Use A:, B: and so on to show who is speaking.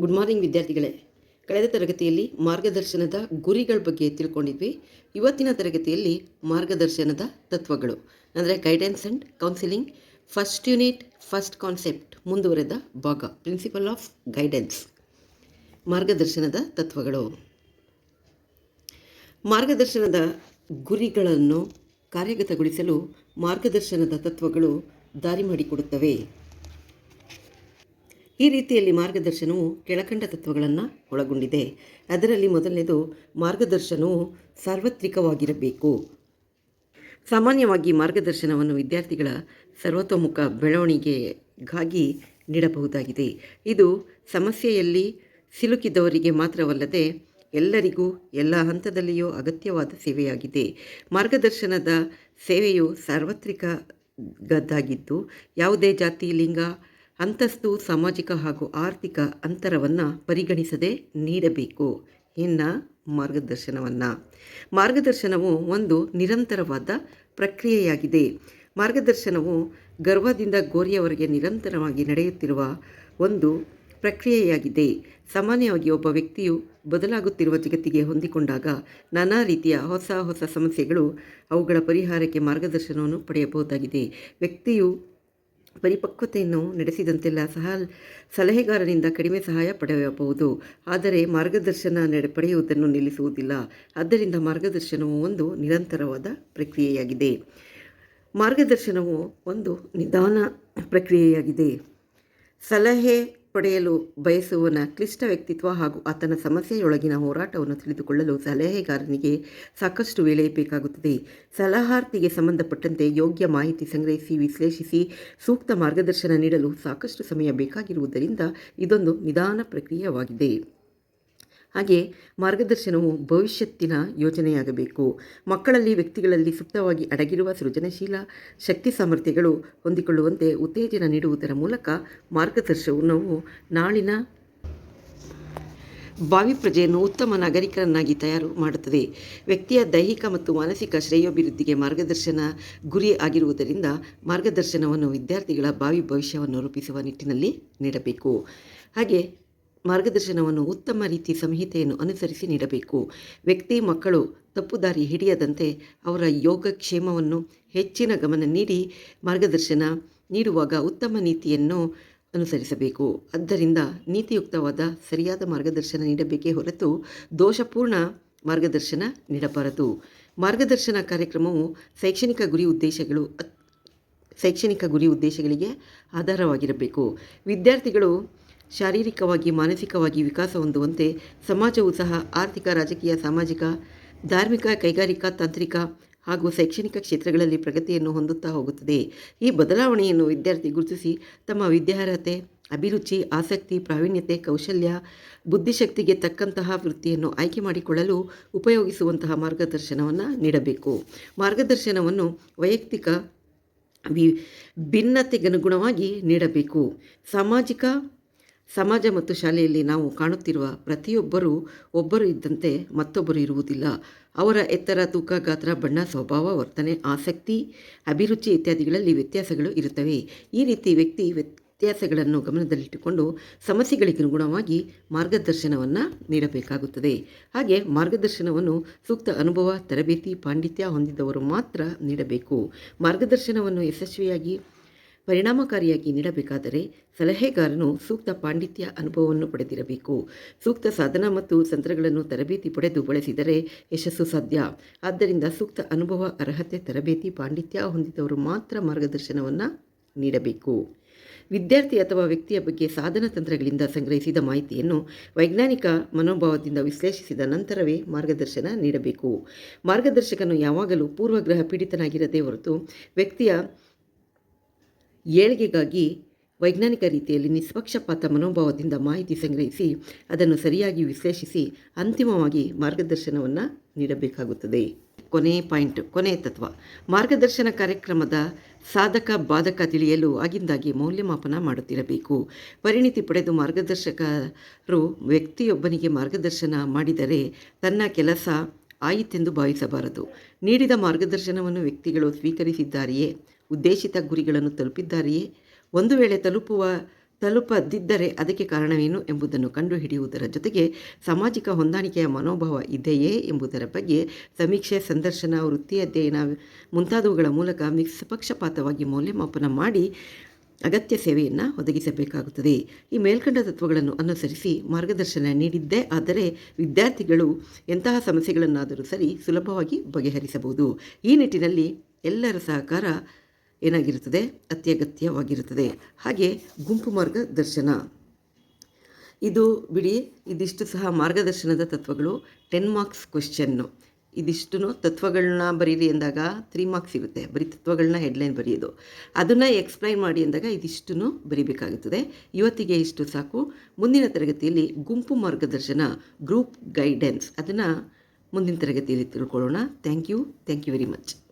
A: Good morning ವಿದ್ಯಾರ್ಥಿಗಳೇ. ಕಳೆದ ತರಗತಿಯಲ್ಲಿ ಮಾರ್ಗದರ್ಶನದ ಗುರಿಗಳ ಬಗ್ಗೆ ತಿಳ್ಕೊಂಡಿದ್ವಿ. ಇವತ್ತಿನ ತರಗತಿಯಲ್ಲಿ ಮಾರ್ಗದರ್ಶನದ ತತ್ವಗಳು, ಅಂದರೆ guidance and counselling first unit first concept ಮುಂದುವರೆದ ಭಾಗ ಪ್ರಿನ್ಸಿಪಲ್ ಆಫ್ ಗೈಡೆನ್ಸ್ ಮಾರ್ಗದರ್ಶನದ ತತ್ವಗಳು. ಮಾರ್ಗದರ್ಶನದ ಗುರಿಗಳನ್ನು ಕಾರ್ಯಗತಗೊಳಿಸಲು ಮಾರ್ಗದರ್ಶನದ ತತ್ವಗಳು ದಾರಿ ಮಾಡಿಕೊಡುತ್ತವೆ. ಈ ರೀತಿಯಲ್ಲಿ ಮಾರ್ಗದರ್ಶನವು ಕೆಳಕಂಡ ತತ್ವಗಳನ್ನು ಒಳಗೊಂಡಿದೆ. ಅದರಲ್ಲಿ ಮೊದಲನೇದು ಮಾರ್ಗದರ್ಶನವು ಸಾರ್ವತ್ರಿಕವಾಗಿರಬೇಕು. ಸಾಮಾನ್ಯವಾಗಿ ಮಾರ್ಗದರ್ಶನವನ್ನು ವಿದ್ಯಾರ್ಥಿಗಳ ಸರ್ವತೋಮುಖ ಬೆಳವಣಿಗೆಗಾಗಿ ನೀಡಬಹುದಾಗಿದೆ. ಇದು ಸಮಸ್ಯೆಯಲ್ಲಿ ಸಿಲುಕಿದವರಿಗೆ ಮಾತ್ರವಲ್ಲದೆ ಎಲ್ಲರಿಗೂ ಎಲ್ಲ ಹಂತದಲ್ಲಿಯೂ ಅಗತ್ಯವಾದ ಸೇವೆಯಾಗಿದೆ. ಮಾರ್ಗದರ್ಶನದ ಸೇವೆಯು ಸಾರ್ವತ್ರಿಕದ್ದಾಗಿದ್ದು ಯಾವುದೇ ಜಾತಿ, ಲಿಂಗ ಅಂತಸ್ತು, ಸಾಮಾಜಿಕ ಹಾಗೂ ಆರ್ಥಿಕ ಅಂತರವನ್ನು ಪರಿಗಣಿಸದೆ ನೀಡಬೇಕು. ಇನ್ನು ಮಾರ್ಗದರ್ಶನವನ್ನು. ಮಾರ್ಗದರ್ಶನವು ಒಂದು ನಿರಂತರವಾದ ಪ್ರಕ್ರಿಯೆಯಾಗಿದೆ. ಮಾರ್ಗದರ್ಶನವು ಗರ್ವದಿಂದ ಗೋರಿಯವರೆಗೆ ನಿರಂತರವಾಗಿ ನಡೆಯುತ್ತಿರುವ ಒಂದು ಪ್ರಕ್ರಿಯೆಯಾಗಿದೆ. ಸಾಮಾನ್ಯವಾಗಿ ಒಬ್ಬ ವ್ಯಕ್ತಿಯು ಬದಲಾಗುತ್ತಿರುವ ಜಗತ್ತಿಗೆ ಹೊಂದಿಕೊಂಡಾಗ ನಾನಾ ರೀತಿಯ ಹೊಸ ಹೊಸ ಸಮಸ್ಯೆಗಳು ಅವುಗಳ ಪರಿಹಾರಕ್ಕೆ ಮಾರ್ಗದರ್ಶನವನ್ನು ಪಡೆಯಬಹುದಾಗಿದೆ. ವ್ಯಕ್ತಿಯು ಪರಿಪಕ್ವತೆಯನ್ನು ನಡೆಸಿದಂತೆಲ್ಲ ಸಹ ಸಲಹೆಗಾರನಿಂದ ಕಡಿಮೆ ಸಹಾಯ ಪಡೆಯಬಹುದು. ಆದರೆ ಮಾರ್ಗದರ್ಶನ ನಡೆ, ಪಡೆಯುವುದನ್ನು ನಿಲ್ಲಿಸುವುದಿಲ್ಲ. ಆದ್ದರಿಂದ ಮಾರ್ಗದರ್ಶನವು ಒಂದು ನಿರಂತರವಾದ ಪ್ರಕ್ರಿಯೆಯಾಗಿದೆ. ಮಾರ್ಗದರ್ಶನವು ಒಂದು ನಿಧಾನ ಪ್ರಕ್ರಿಯೆಯಾಗಿದೆ. ಸಲಹೆ ಪಡೆಯಲು ಬಯಸುವನ ಕ್ಲಿಷ್ಟ ವ್ಯಕ್ತಿತ್ವ ಹಾಗೂ ಆತನ ಸಮಸ್ಯೆಯೊಳಗಿನ ಹೋರಾಟವನ್ನು ತಿಳಿದುಕೊಳ್ಳಲು ಸಲಹೆಗಾರನಿಗೆ ಸಾಕಷ್ಟು ವೇಳೆ ಬೇಕಾಗುತ್ತದೆ. ಸಲಹಾರ್ಥಿಗೆ ಸಂಬಂಧಪಟ್ಟಂತೆ ಯೋಗ್ಯ ಮಾಹಿತಿ ಸಂಗ್ರಹಿಸಿ, ವಿಶ್ಲೇಷಿಸಿ, ಸೂಕ್ತ ಮಾರ್ಗದರ್ಶನ ನೀಡಲು ಸಾಕಷ್ಟು ಸಮಯ ಬೇಕಾಗಿರುವುದರಿಂದ ಇದೊಂದು ನಿಧಾನ ಪ್ರಕ್ರಿಯೆಯಾಗಿದೆ. ಹಾಗೆ ಮಾರ್ಗದರ್ಶನವು ಭವಿಷ್ಯತ್ತಿನ ಯೋಜನೆಯಾಗಬೇಕು. ಮಕ್ಕಳಲ್ಲಿ, ವ್ಯಕ್ತಿಗಳಲ್ಲಿ ಸುಪ್ತವಾಗಿ ಅಡಗಿರುವ ಸೃಜನಶೀಲ ಶಕ್ತಿ ಸಾಮರ್ಥ್ಯಗಳು ಹೊಂದಿಕೊಳ್ಳುವಂತೆ ಉತ್ತೇಜನ ನೀಡುವುದರ ಮೂಲಕ ಮಾರ್ಗದರ್ಶನವು ನಾಳಿನ ಭಾವಿ ಪ್ರಜೆಯನ್ನು ಉತ್ತಮ ನಾಗರಿಕರನ್ನಾಗಿ ತಯಾರು ಮಾಡುತ್ತದೆ. ವ್ಯಕ್ತಿಯ ದೈಹಿಕ ಮತ್ತು ಮಾನಸಿಕ ಶ್ರೇಯೋಭಿವೃದ್ಧಿಗೆ ಮಾರ್ಗದರ್ಶನ ಗುರಿ ಆಗಿರುವುದರಿಂದ ಮಾರ್ಗದರ್ಶನವನ್ನು ವಿದ್ಯಾರ್ಥಿಗಳ ಭಾವಿ ಭವಿಷ್ಯವನ್ನು ರೂಪಿಸುವ ನಿಟ್ಟಿನಲ್ಲಿ ನೀಡಬೇಕು. ಹಾಗೆ ಮಾರ್ಗದರ್ಶನವನ್ನು ಉತ್ತಮ ರೀತಿ ಸಂಹಿತೆಯನ್ನು ಅನುಸರಿಸಿ ನೀಡಬೇಕು. ವ್ಯಕ್ತಿ, ಮಕ್ಕಳು ತಪ್ಪು ದಾರಿ ಹಿಡಿಯದಂತೆ ಅವರ ಯೋಗಕ್ಷೇಮವನ್ನು ಹೆಚ್ಚಿನ ಗಮನ ನೀಡಿ ಮಾರ್ಗದರ್ಶನ ನೀಡುವಾಗ ಉತ್ತಮ ನೀತಿಯನ್ನು ಅನುಸರಿಸಬೇಕು. ಆದ್ದರಿಂದ ನೀತಿಯುಕ್ತವಾದ ಸರಿಯಾದ ಮಾರ್ಗದರ್ಶನ ನೀಡಬೇಕೇ ಹೊರತು ದೋಷಪೂರ್ಣ ಮಾರ್ಗದರ್ಶನ ನೀಡಬಾರದು. ಮಾರ್ಗದರ್ಶನ ಕಾರ್ಯಕ್ರಮವು ಶೈಕ್ಷಣಿಕ ಗುರಿ ಉದ್ದೇಶಗಳು ಶೈಕ್ಷಣಿಕ ಗುರಿ ಉದ್ದೇಶಗಳಿಗೆ ಆಧಾರವಾಗಿರಬೇಕು. ವಿದ್ಯಾರ್ಥಿಗಳು ಶಾರೀರಿಕವಾಗಿ, ಮಾನಸಿಕವಾಗಿ ವಿಕಾಸ ಹೊಂದುವಂತೆ ಸಮಾಜವು ಸಹ ಆರ್ಥಿಕ, ರಾಜಕೀಯ, ಸಾಮಾಜಿಕ, ಧಾರ್ಮಿಕ, ಕೈಗಾರಿಕಾ, ತಾಂತ್ರಿಕ ಹಾಗೂ ಶೈಕ್ಷಣಿಕ ಕ್ಷೇತ್ರಗಳಲ್ಲಿ ಪ್ರಗತಿಯನ್ನು ಹೊಂದುತ್ತಾ ಹೋಗುತ್ತದೆ. ಈ ಬದಲಾವಣೆಯನ್ನು ವಿದ್ಯಾರ್ಥಿ ಗುರುತಿಸಿ ತಮ್ಮ ವಿದ್ಯಾರ್ಹತೆ, ಅಭಿರುಚಿ, ಆಸಕ್ತಿ, ಪ್ರಾವೀಣ್ಯತೆ, ಕೌಶಲ್ಯ, ಬುದ್ಧಿಶಕ್ತಿಗೆ ತಕ್ಕಂತಹ ವೃತ್ತಿಯನ್ನು ಆಯ್ಕೆ ಮಾಡಿಕೊಳ್ಳಲು ಉಪಯೋಗಿಸುವಂತಹ ಮಾರ್ಗದರ್ಶನವನ್ನು ನೀಡಬೇಕು. ಮಾರ್ಗದರ್ಶನವನ್ನು ವೈಯಕ್ತಿಕ ವಿ, ಭಿನ್ನತೆಗನುಗುಣವಾಗಿ ನೀಡಬೇಕು. ಸಾಮಾಜಿಕ ಸಮಾಜ ಮತ್ತು ಶಾಲೆಯಲ್ಲಿ ನಾವು ಕಾಣುತ್ತಿರುವ ಪ್ರತಿಯೊಬ್ಬರೂ ಒಬ್ಬರು ಇದ್ದಂತೆ ಮತ್ತೊಬ್ಬರು ಇರುವುದಿಲ್ಲ. ಅವರ ಎತ್ತರ, ತೂಕ, ಗಾತ್ರ, ಬಣ್ಣ, ಸ್ವಭಾವ, ವರ್ತನೆ, ಆಸಕ್ತಿ, ಅಭಿರುಚಿ ಇತ್ಯಾದಿಗಳಲ್ಲಿ ವ್ಯತ್ಯಾಸಗಳು ಇರುತ್ತವೆ. ಈ ರೀತಿ ವ್ಯಕ್ತಿ ವ್ಯತ್ಯಾಸಗಳನ್ನು ಗಮನದಲ್ಲಿಟ್ಟುಕೊಂಡು ಸಮಸ್ಯೆಗಳಿಗನುಗುಣವಾಗಿ ಮಾರ್ಗದರ್ಶನವನ್ನು ನೀಡಬೇಕಾಗುತ್ತದೆ. ಹಾಗೆ ಮಾರ್ಗದರ್ಶನವನ್ನು ಸೂಕ್ತ ಅನುಭವ, ತರಬೇತಿ, ಪಾಂಡಿತ್ಯ ಹೊಂದಿದವರು ಮಾತ್ರ ನೀಡಬೇಕು. ಮಾರ್ಗದರ್ಶನವನ್ನು ಯಶಸ್ವಿಯಾಗಿ ಪರಿಣಾಮಕಾರಿಯಾಗಿ ನೀಡಬೇಕಾದರೆ ಸಲಹೆಗಾರನು ಸೂಕ್ತ ಪಾಂಡಿತ್ಯ ಅನುಭವವನ್ನು ಪಡೆದಿರಬೇಕು. ಸೂಕ್ತ ಸಾಧನ ಮತ್ತು ತಂತ್ರಗಳನ್ನು ತರಬೇತಿ ಪಡೆದು ಬಳಸಿದರೆ ಯಶಸ್ಸು ಸಾಧ್ಯ. ಆದ್ದರಿಂದ ಸೂಕ್ತ ಅನುಭವ, ಅರ್ಹತೆ, ತರಬೇತಿ, ಪಾಂಡಿತ್ಯ ಹೊಂದಿದವರು ಮಾತ್ರ ಮಾರ್ಗದರ್ಶನವನ್ನು ನೀಡಬೇಕು. ವಿದ್ಯಾರ್ಥಿ ಅಥವಾ ವ್ಯಕ್ತಿಯ ಬಗ್ಗೆ ಸಾಧನ ತಂತ್ರಗಳಿಂದ ಸಂಗ್ರಹಿಸಿದ ಮಾಹಿತಿಯನ್ನು ವೈಜ್ಞಾನಿಕ ಮನೋಭಾವದಿಂದ ವಿಶ್ಲೇಷಿಸಿದ ನಂತರವೇ ಮಾರ್ಗದರ್ಶನ ನೀಡಬೇಕು. ಮಾರ್ಗದರ್ಶಕನು ಯಾವಾಗಲೂ ಪೂರ್ವಗ್ರಹ ಪೀಡಿತನಾಗಿರದೇ ಹೊರತು ವ್ಯಕ್ತಿಯ ಏಳಿಗೆಗಾಗಿ ವೈಜ್ಞಾನಿಕ ರೀತಿಯಲ್ಲಿ ನಿಷ್ಪಕ್ಷಪಾತ ಮನೋಭಾವದಿಂದ ಮಾಹಿತಿ ಸಂಗ್ರಹಿಸಿ ಅದನ್ನು ಸರಿಯಾಗಿ ವಿಶ್ಲೇಷಿಸಿ ಅಂತಿಮವಾಗಿ ಮಾರ್ಗದರ್ಶನವನ್ನು ನೀಡಬೇಕಾಗುತ್ತದೆ. ಕೊನೆಯ ಪಾಯಿಂಟ್ ಕೊನೆಯ ತತ್ವ. ಮಾರ್ಗದರ್ಶನ ಕಾರ್ಯಕ್ರಮದ ಸಾಧಕ ಬಾಧಕ ತಿಳಿಯಲು ಆಗಿಂದಾಗಿ ಮೌಲ್ಯಮಾಪನ ಮಾಡುತ್ತಿರಬೇಕು. ಪರಿಣಿತಿ ಪಡೆದು ಮಾರ್ಗದರ್ಶಕರು ವ್ಯಕ್ತಿಯೊಬ್ಬನಿಗೆ ಮಾರ್ಗದರ್ಶನ ಮಾಡಿದರೆ ತನ್ನ ಕೆಲಸ ಆಯಿತೆಂದು ಭಾವಿಸಬಾರದು. ನೀಡಿದ ಮಾರ್ಗದರ್ಶನವನ್ನು ವ್ಯಕ್ತಿಗಳು ಸ್ವೀಕರಿಸಿದ್ದಾರೆಯೇ ಉದ್ದೇಶಿತ ಗುರಿಗಳನ್ನು ತಲುಪಿದ್ದಾರೆಯೇ? ಒಂದು ವೇಳೆ ತಲುಪುವ, ತಲುಪದಿದ್ದರೆ ಅದಕ್ಕೆ ಕಾರಣವೇನು ಎಂಬುದನ್ನು ಕಂಡುಹಿಡಿಯುವುದರ ಜೊತೆಗೆ ಸಾಮಾಜಿಕ ಹೊಂದಾಣಿಕೆಯ ಮನೋಭಾವ ಇದೆಯೇ ಎಂಬುದರ ಬಗ್ಗೆ ಸಮೀಕ್ಷೆ, ಸಂದರ್ಶನ, ವೃತ್ತಿ ಅಧ್ಯಯನ ಮುಂತಾದವುಗಳ ಮೂಲಕ ನಿಷ್ಪಕ್ಷಪಾತವಾಗಿ ಮೌಲ್ಯಮಾಪನ ಮಾಡಿ ಅಗತ್ಯ ಸೇವೆಯನ್ನು ಒದಗಿಸಬೇಕಾಗುತ್ತದೆ. ಈ ಮೇಲ್ಕಂಡ ತತ್ವಗಳನ್ನು ಅನುಸರಿಸಿ ಮಾರ್ಗದರ್ಶನ ನೀಡಿದ್ದೇ ಆದರೆ ವಿದ್ಯಾರ್ಥಿಗಳು ಎಂತಹ ಸಮಸ್ಯೆಗಳನ್ನಾದರೂ ಸರಿ ಸುಲಭವಾಗಿ ಬಗೆಹರಿಸಬಹುದು. ಈ ನಿಟ್ಟಿನಲ್ಲಿ ಎಲ್ಲರ ಸಹಕಾರ ಏನಾಗಿರುತ್ತದೆ? ಅತ್ಯಗತ್ಯವಾಗಿರುತ್ತದೆ. ಹಾಗೆ ಗುಂಪು ಮಾರ್ಗದರ್ಶನ ಇದು ಬಿಡಿ, ಇದಿಷ್ಟು ಸಹ ಮಾರ್ಗದರ್ಶನದ ತತ್ವಗಳು. ಟೆನ್ ಮಾರ್ಕ್ಸ್ ಕ್ವೆಶ್ಚನ್ನು ಇದಿಷ್ಟು ತತ್ವಗಳನ್ನ ಬರೀರಿ ಎಂದಾಗ ತ್ರೀ ಮಾರ್ಕ್ಸ್ ಇರುತ್ತೆ ಬರೀ ತತ್ವಗಳನ್ನ ಹೆಡ್ಲೈನ್ ಬರೆಯೋದು ಅದನ್ನು ಎಕ್ಸ್ಪ್ಲೈನ್ ಮಾಡಿ ಎಂದಾಗ ಇದಿಷ್ಟು ಬರೀಬೇಕಾಗುತ್ತದೆ. ಇವತ್ತಿಗೆ ಇಷ್ಟು ಸಾಕು. ಮುಂದಿನ ತರಗತಿಯಲ್ಲಿ ಗುಂಪು ಮಾರ್ಗದರ್ಶನ ಗ್ರೂಪ್ ಗೈಡೆನ್ಸ್ ಅದನ್ನು ಮುಂದಿನ ತರಗತಿಯಲ್ಲಿ ತಿಳ್ಕೊಳ್ಳೋಣ. Thank you thank you very much